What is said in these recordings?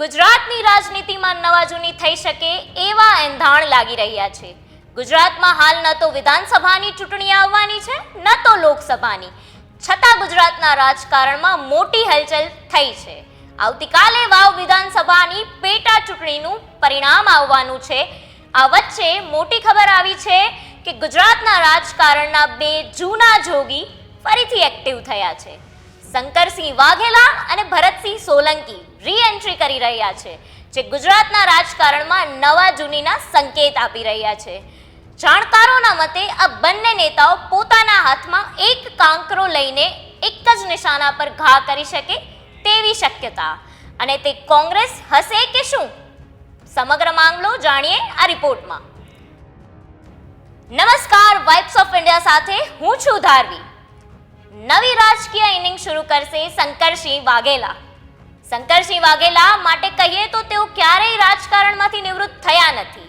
ગુજરાતની રાજનીતિમાં નવાજૂની થઈ શકે એવા એંધાણ લાગી રહ્યા છે. ગુજરાતમાં હાલ ન તો વિધાનસભાની ચૂંટણી આવવાની છે, ન તો લોકસભાની. છતાં ગુજરાતના રાજકારણમાં મોટી હલચલ થઈ છે. આવતીકાલે વાવ વિધાનસભાની પેટા ચૂંટણીનું પરિણામ આવવાનું છે. આ વચ્ચે મોટી ખબર આવી છે કે ગુજરાતના રાજકારણના બે જૂના જોગી ફરીથી એક્ટિવ થયા છે. શંકરસિંહ વાઘેલા અને ભરતસિંહ સોલંકી રી એન્ટ્રી કરી રહ્યા છે, જે ગુજરાતના રાજકારણમાં નવા જૂનીના સંકેત આપી રહ્યા છે. જાણકારોના મતે, આ બંને નેતાઓ પોતાના હાથમાં એક કાંકરો લઈને એક જ નિશાના પર ઘા કરી શકે તેવી શક્યતા. અને તે કોંગ્રેસ હશે કે શું? સમગ્ર મામલો જાણીએ આ રિપોર્ટમાં. નમસ્કાર વાઇબ્સ ઓફ ઇન્ડિયા સાથે હું છું ધારવી. નવી રાજકીય ઇનિંગ શરૂ કરશે શંકરસિંહ વાઘેલા. શંકરસિંહ વાઘેલા માટે કહીએ તો તેઓ ક્યારેય રાજકારણમાંથી નિવૃત્ત થયા નથી.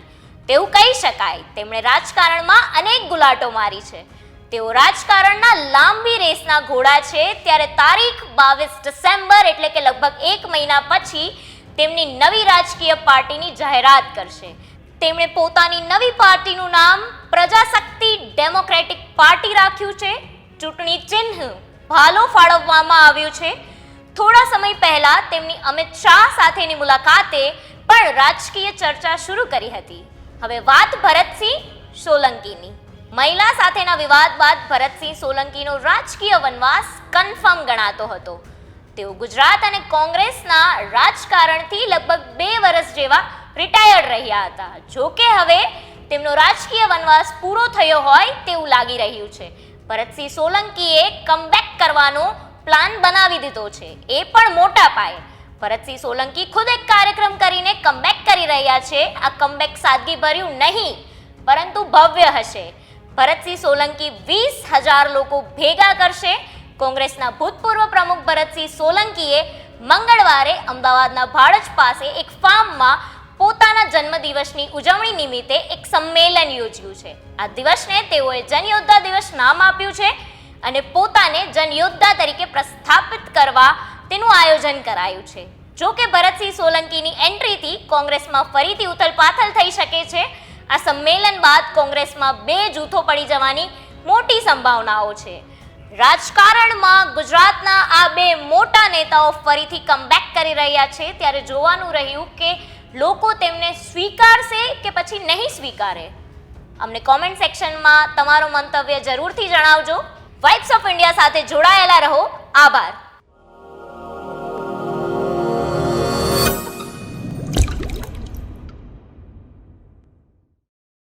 તેવું કહી શકાય, તેમણે રાજકારણમાં અનેક ગુલાટો મારી છે. તેઓ રાજકારણના લાંબી રેસના ઘોડા છે. ત્યારે તારીખ બાવીસ ડિસેમ્બર એટલે કે લગભગ એક મહિના પછી તેમની નવી રાજકીય પાર્ટીની જાહેરાત કરશે. તેમણે પોતાની નવી પાર્ટીનું નામ પ્રજાશક્તિ ડેમોક્રેટિક પાર્ટી રાખ્યું છે. ચૂંટણી ચિહ્ન ભાલો ફાળવવામાં આવ્યું છે. થોડા સમય પહેલા તેમની અમિત શાહ સાથેની મુલાકાતે પણ રાજકીય ચર્ચા શરૂ કરી હતી. હવે વાત ભરતસિંહ સોલંકીની. મહિલા સાથેના વિવાદ બાદ ભરતસિંહ સોલંકીનો રાજકીય વનવાસ કન્ફર્મ ગણાતો હતો. તેઓ ગુજરાત અને કોંગ્રેસના રાજકારણથી લગભગ બે વર્ષ જેવા રિટાયર્ડ રહ્યા હતા. જો કે હવે તેમનો રાજકીય વનવાસ પૂરો થયો હોય તેવું લાગી રહ્યું છે. ભરતસિંહ સોલંકીએ કમબેક કરવાનો પ્લાન બનાવી દીધો છે. એ પણ મોટા પાયે. ભરતસિંહ સોલંકી ખુદ એક કાર્યક્રમ કરીને કમબેક કરી રહ્યા છે. આ કમબેક સાદગી ભર્યું નહીં, પરંતુ ભવ્ય હશે. ભરતસિંહ સોલંકી વીસ હજાર લોકો ભેગા કરશે. કોંગ્રેસના ભૂતપૂર્વ પ્રમુખ ભરતસિંહ સોલંકીએ મંગળવારે અમદાવાદના ભાડજ પાસે એક ફાર્મમાં પોતાના જન્મદિવસની ઉજવણી નિમિત્તે એક સંમેલન યોજ્યું છે. આ દિવસને તેઓએ જનયોદ્ધા દિવસ નામ આપ્યું છે. અને પોતાને જનયોદ્ધા તરીકે પ્રસ્થાપિત કરવા તેનું આયોજન કરાયું છે. જો કે ભરતસિંહ સોલંકીની એન્ટ્રીથી કોંગ્રેસમાં ફરીથી ઉથલપાથલ થઈ શકે છે. આ સંમેલન બાદ કોંગ્રેસમાં બે જૂથો પડી જવાની મોટી સંભાવનાઓ છે. રાજકારણમાં ગુજરાતના આ બે મોટા નેતાઓ ફરીથી કમબેક કરી રહ્યા છે. ત્યારે જોવાનું રહ્યું કે લોકો તેમને સ્વીકારશે કે પછી નહીં સ્વીકારે. અમને કોમેન્ટ સેક્શનમાં તમારો મંતવ્ય જરૂરથી જણાવજો. વાઇબ્સ ઓફ ઇન્ડિયા સાથે જોડાયેલા રહો. આભાર.